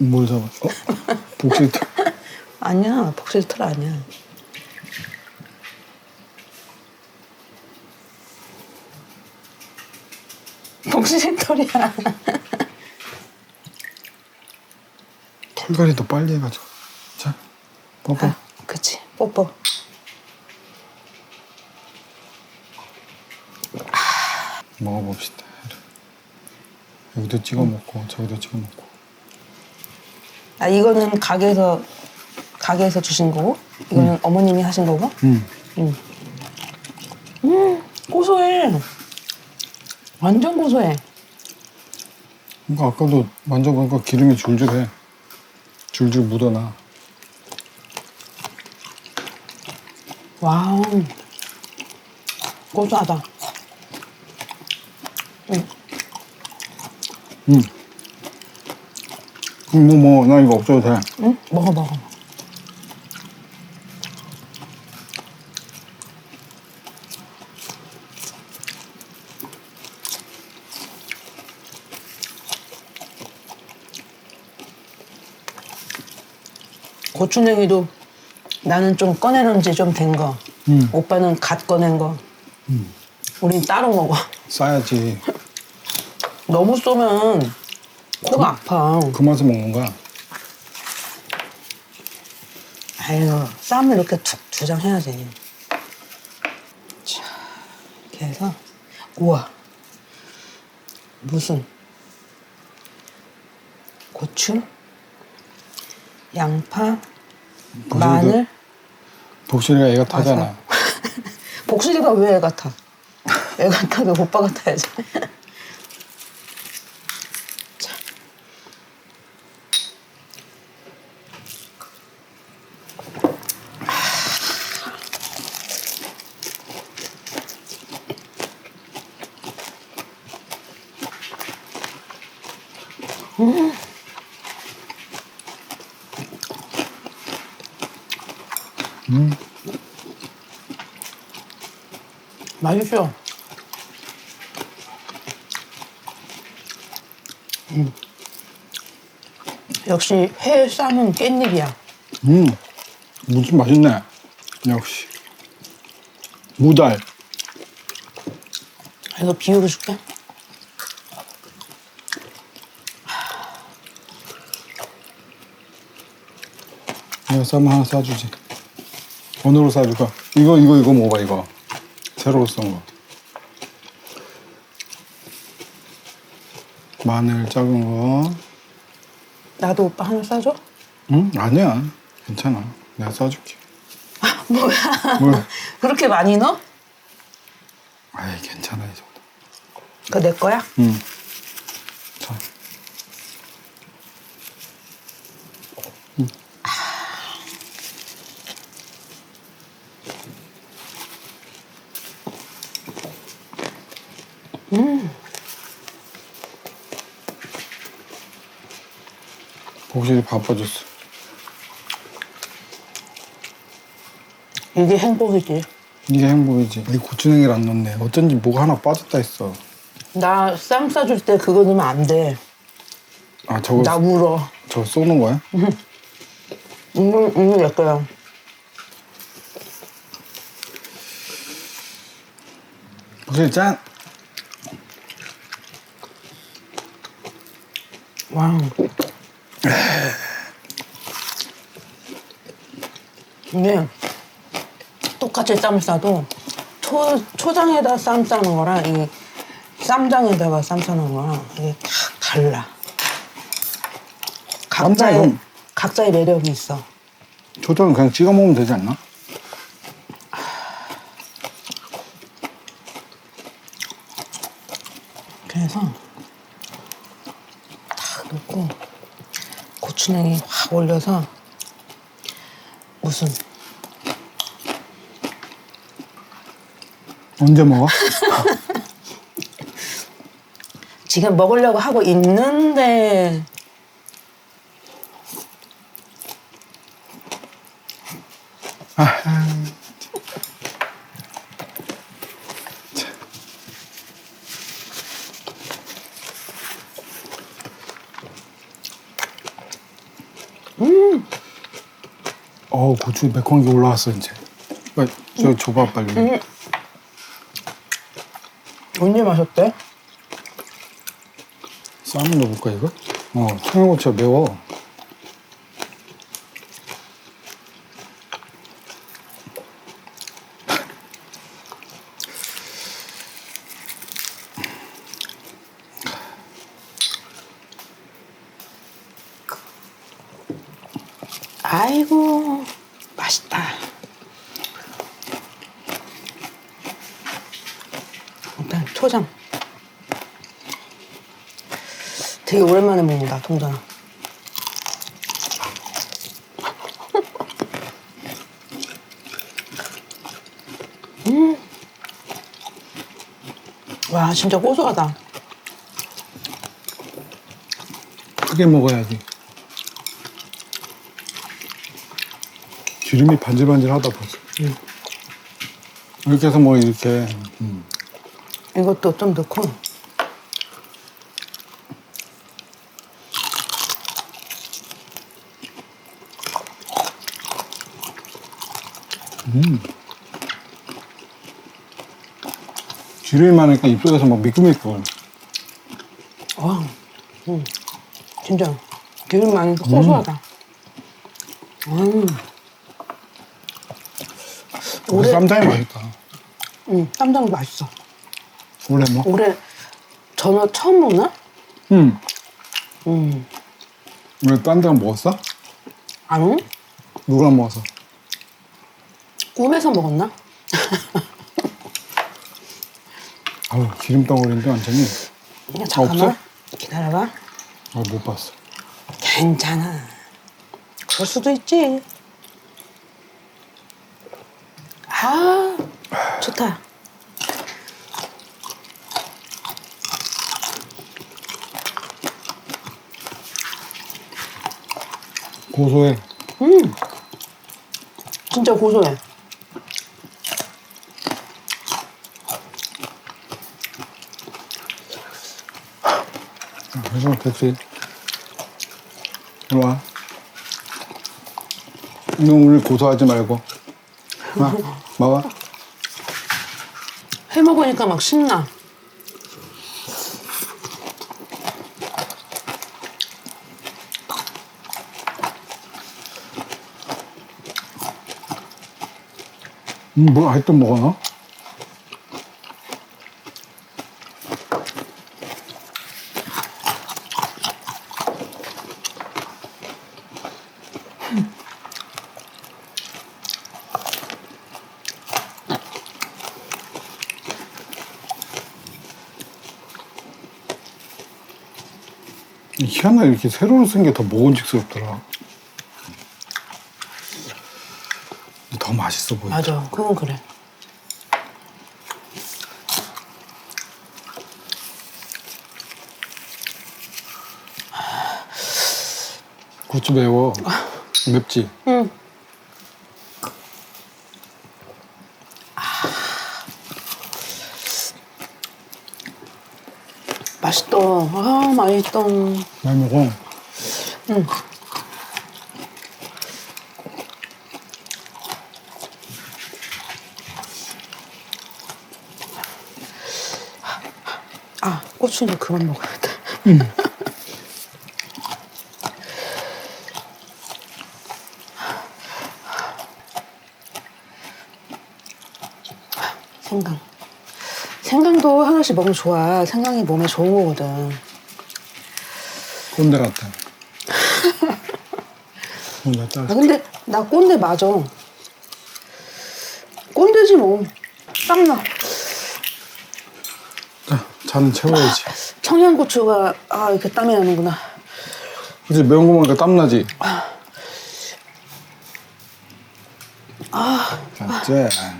뭘 잡았어? 어? 복실털. 아니야, 복실털 아니야. 복실털이야. 털갈이도 빨리 해가지고. 자, 뽀뽀. 아, 그치. 뽀뽀. 먹어봅시다. 여기도 찍어 먹고 저기도 찍어 먹고. 아, 이거는 가게에서, 가게에서 주신 거고, 이거는 어머님이 하신 거고. 음. 음, 고소해. 완전 고소해. 그러니까 아까도 만져보니까 기름이 줄줄해. 줄줄 묻어나. 와우. 고소하다. 음. 뭐, 뭐, 나 이거 없어도 돼. 응? 먹어, 먹어. 고추냉이도 나는 좀 꺼내놓은 지좀 된 거. 음. 오빠는 갓 꺼낸 거. 우린 따로 먹어. 싸야지. 너무 쏘면 코가 아파. 그 맛에 먹는 거야. 아유, 쌈을 이렇게 툭 두 장 해야지. 자, 이렇게 해서 우와 무슨 고추, 양파, 마늘. 복실이가 애가 타잖아. 맞아. 복실이가 왜애 같아? 애 같아도 오빠 같아야지. 맛있어. 음. 역시 회 쌈은 깻잎이야. 음, 무슨 맛있네. 역시. 무달. 이거 비유로 줄게. 내가 쌈 하나 싸주지. 어느로 싸줄까? 이거, 이거, 이거 먹어봐, 이거. 새로 썬 거. 마늘 작은 거. 나도 오빠 하나 싸줘? 응? 아니야. 괜찮아. 내가 싸줄게. 뭐야? 뭘? 그렇게 많이 넣어? 아이, 괜찮아, 이 정도. 그거 내 거야? 응. 복실이 바빠졌어. 이게 행복이지. 이게 행복이지. 이 고추냉이를 안 넣네. 어쩐지 뭐가 하나 빠졌다 했어. 나 쌈 싸줄 때 그거 넣으면 안 돼. 아, 저거, 나 울어. 저거 쏘는 거야? 이거, 이거 내 거야. 복실이 짠! 와. 이게 똑같이 쌈 싸도 초, 초장에다 쌈 싸는 거랑 이 쌈장에다가 쌈 싸는 거랑 이게 딱 달라. 각자의, 쌈장은- 각자의 매력이 있어. 초장은 그냥 찍어 먹으면 되지 않나? 그래서 딱 넣고 고추냉이 확 올려서 무슨 언제 먹어? 지금 먹으려고 하고 있는데 어우 고추 매콤한 게 올라왔어 이제. 빨리 저 줘봐 빨리. 언제 마셨대? 쌈을 넣어볼까 이거? 어 청양고추가 매워. 아이고 맛있다. 일단 초장. 되게 오랜만에 먹는다 동전. 음. 와 진짜 고소하다. 크게 먹어야지. 기름이 반질반질하다 벌써. 이렇게 해서 뭐 이렇게 음. 이것도 좀 넣고. 기름이 많으니까 입속에서 막 미끌미끌. 와, 음, 진짜 기름 많이 고소하다. 음. 우리 올해, 쌈장이 맛있다. 음, 쌈장도 맛있어. 원래 뭐? 올해 전어 처음 먹나? 응. 음, 왜 딴 데랑 먹었어? 아니? 누구랑 먹었어? 꿈에서 먹었나? 아우 기름 덩어리인데 완전히. 그냥 잠깐만 없어? 기다려봐. 아 못 봤어. 괜찮아. 그럴 수도 있지. 아, 좋다. 고소해. 음, 진짜 고소해. 그래서 됐지. 이리 와. 너 오늘 고소하지 말고. 마, 먹어. 해 먹으니까 막 신나. 뭐 아직도 먹어 너? 희한하게 이렇게 새로 쓴 게 더 먹음직스럽더라. 더 맛있어 보여. 맞아, 그건 그래. 고추 매워. 맵지? 응. 맛있다. 아, 맛있다. 많이 먹어. 아, 고추 이제 그만 먹어야겠다. 생강. 생강도 하나씩 먹으면 좋아. 생강이 몸에 좋은 거거든. 꼰대 같아. 꼰대 따 아, 근데 나 꼰대 맞아. 꼰대지 뭐. 땀나. 자, 잔은 채워야지. 청양고추가, 아, 이렇게 땀이 나는구나. 그치, 매운 거 먹으니까 땀 나지? 아, 자, 짠.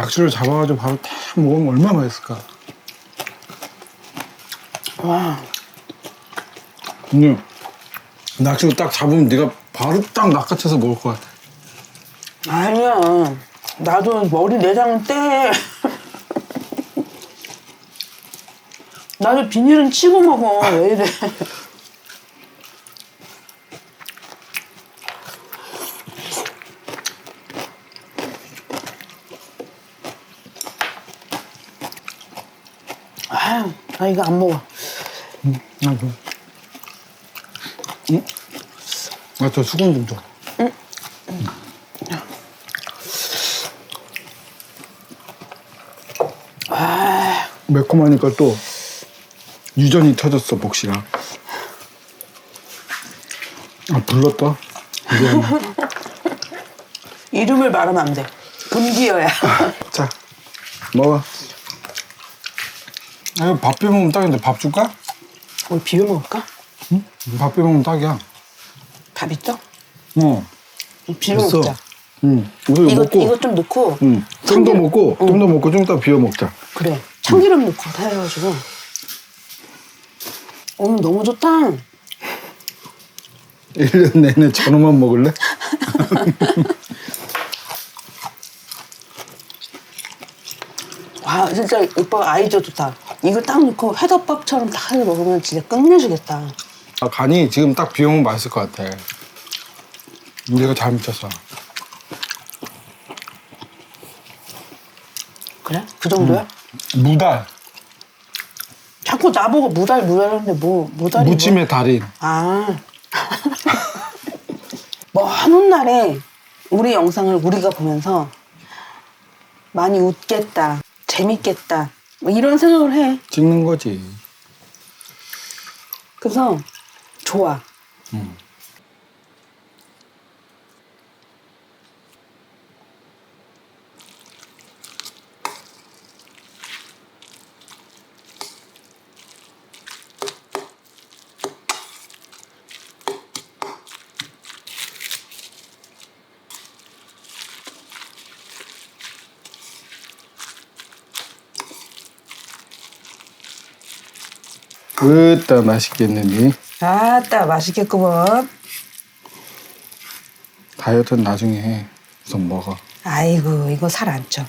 낚시를 잡아가지고 바로 탁 먹으면 얼마나 맛있을까. 와, 근데 낚시로 딱 잡으면 네가 바로 딱 낚아채서 먹을 것 같아. 아니야. 나도 머리 내장은 떼. 나도 비닐은 치고 먹어. 왜 이래. 나 이거 안 먹어. 나도. 응? 아, 저 수건 좀 줘. 매콤하니까 또 유전이 터졌어, 복시랑. 아, 불렀다. 이름을 말하면 안 돼. 금기어야. 자, 먹어. 아, 이거 밥 비벼 먹으면 딱인데 밥 줄까? 우리 비벼 먹을까? 응? 밥 비벼 먹으면 딱이야. 밥 있어? 어. 비벼 있어. 먹자. 응. 우선 이거 이거 먹고. 이거 좀 넣고. 응. 좀 더 참기름- 먹고, 좀 더 먹고, 좀 이따 비벼 먹자. 그래. 참기름 넣고 다 해가지고. 오늘 너무 좋다. 1년 내내 전어만 먹을래? 와 진짜 오빠 아이디어 좋다. 이거 딱 넣고 회덮밥처럼 딱 해서 먹으면 진짜 끝내주겠다. 아, 간이 지금 딱 먹으면 맛있을 것 같아. 내가 잘 미쳤어. 그래? 그 정도야? 무달. 자꾸 나보고 무달 무달 하는데 뭐 무달이 뭐? 무침의 달인. 아. 뭐 하는 날에 우리 영상을 우리가 보면서 많이 웃겠다, 재밌겠다, 뭐 이런 생각을 해. 찍는 거지. 그래서 좋아. 으따 맛있겠는데. 아따 맛있겠구먼. 다이어트는 나중에 해. 우선 먹어. 아이고 이거 살 안 쪄.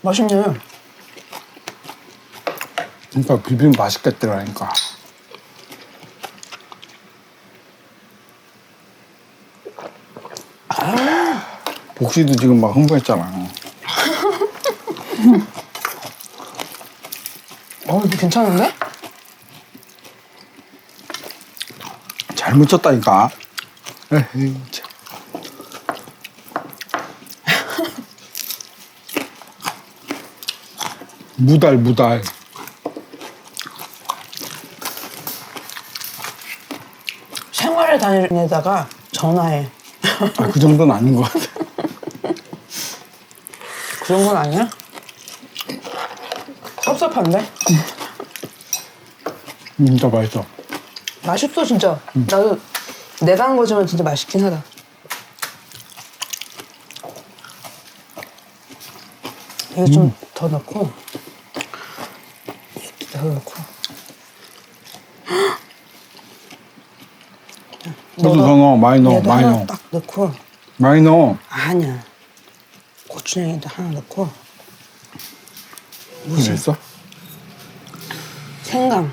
맛있네. 그러니까 비비면 맛있겠더라니까. 복시도 지금 막 흥분했잖아. 어 이거 괜찮은데? 잘 묻혔다니까. 에이, 참. 무달 무달. 생활을 다니다가 전화해. 아, 그 정도는 아닌 것 같아. 그 정도는 아니야? 섭섭한데? 진짜 맛있어. 맛있어 진짜. 나도 내가 한 거지만 진짜 맛있긴 하다. 이거 좀 더 넣고 이것도 더 넣고. 더 넣어, 많이 넣어, 얘도 많이 하나 넣어. 딱 넣고 많이 넣어. 아니야. 고추장에도 하나 넣고 무슨 있어? 생강,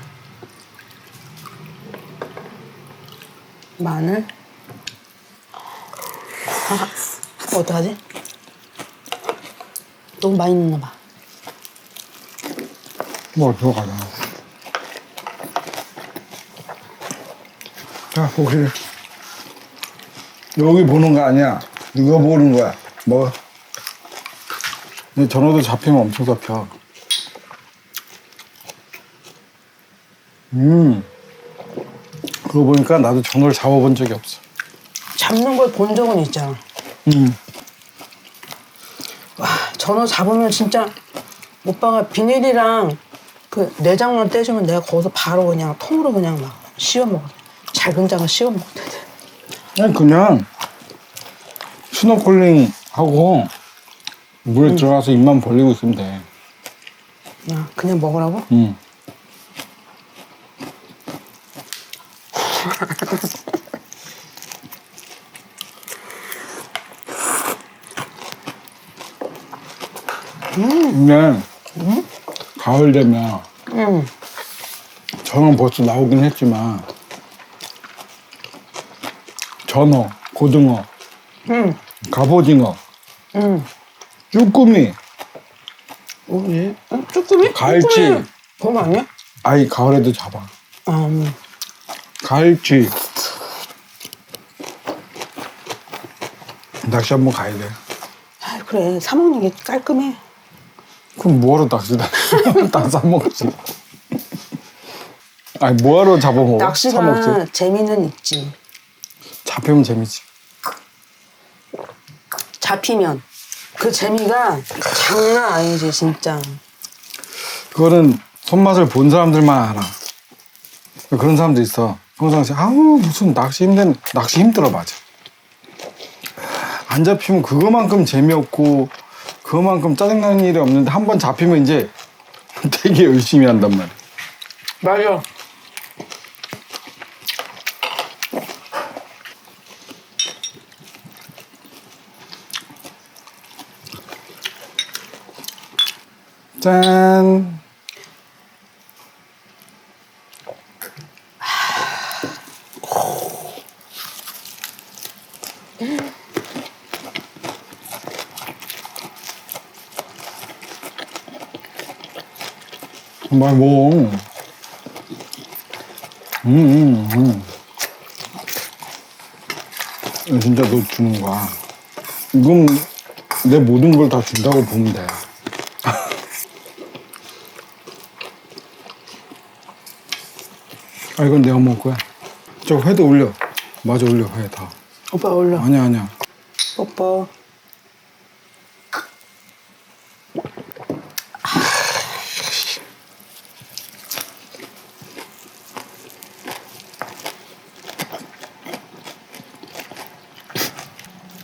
마늘. 아, 어떡하지? 너무 많이 넣나 봐. 뭐 들어가자. 자, 복시. 여기 보는 거 아니야. 이거 보는 거야. 뭐. 근데 전화도 잡히면 엄청 잡혀. 음. 그거 보니까 나도 전어를 잡아본 적이 없어. 잡는 걸 본 적은 있잖아. 음. 와, 전어 잡으면 진짜 오빠가 비닐이랑 그 내장만 떼주면 내가 거기서 바로 그냥 통으로 그냥 막 씌워 먹어. 작은 장을 씌워 먹어도 돼. 그냥 그냥 스노클링 하고 물에 들어가서 입만 벌리고 있으면 돼. 야, 그냥 먹으라고? 응. 근데 가을 되면 응. 전어 벌써 나오긴 했지만 전어, 고등어, 응. 갑오징어, 응. 쭈꾸미 뭐지? 어? 쭈꾸미? 갈치. 쭈꾸미. 그거 아니야? 아이 가을에도 잡아 아, 음. 갈치 낚시 한번 가야 돼 아, 그래. 사 먹는 게 깔끔해. 그럼 뭐하러 낚시 다 싸먹지 아니 뭐하러 잡아먹어 낚시가 사먹지 재미는 있지. 잡히면 재미지 잡히면. 그 재미가 장난 아니지, 진짜. 그거는 손맛을 본 사람들만 알아 그런 사람도 있어 평상시에 아우 무슨 낚시 힘든 낚시 힘들어 맞아 안 잡히면 그거만큼 재미없고 그거만큼 짜증나는 일이 없는데 한 번 잡히면 이제 되게 열심히 한단 말이야 맞아. 짠 많이 먹어. 음, 음, 음. 진짜 너 주는 거야. 이건 내 모든 걸 다 준다고 보면 돼. 아, 이건 내가 먹을 거야. 저 회도 올려. 맞아, 올려, 회 다. 오빠 올려. 아니야, 아니야. 뽀뽀.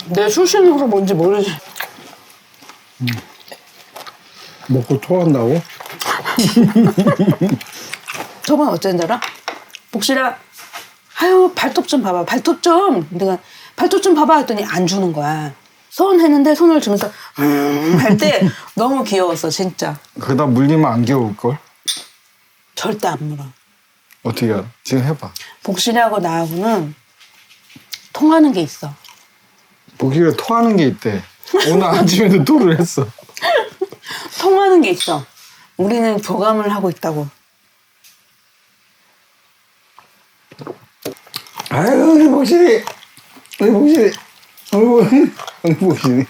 내 수신호가 뭔지 모르지. 먹고 토한다고? 저번 어쩐지 알아? 복실아, 아유 발톱 좀 봐봐, 발톱 좀. 내가 발톱 좀 봐봐 했더니 안 주는 거야. 손 했는데 손을 주면서 음, 할 때 너무 귀여웠어, 진짜. 그러다 물리면 안 귀여울걸? 절대 안 물어. 어떻게 알아? 지금 해봐. 복실이하고 나하고는 통하는 게 있어. 보기가 토하는 게 있대. 오늘 아침에도 토를 했어. 통하는 게 있어. 우리는 교감을 하고 있다고. 아유, 우리 복실이. 우리 복실이. 우리 복실이. 우리 복실이.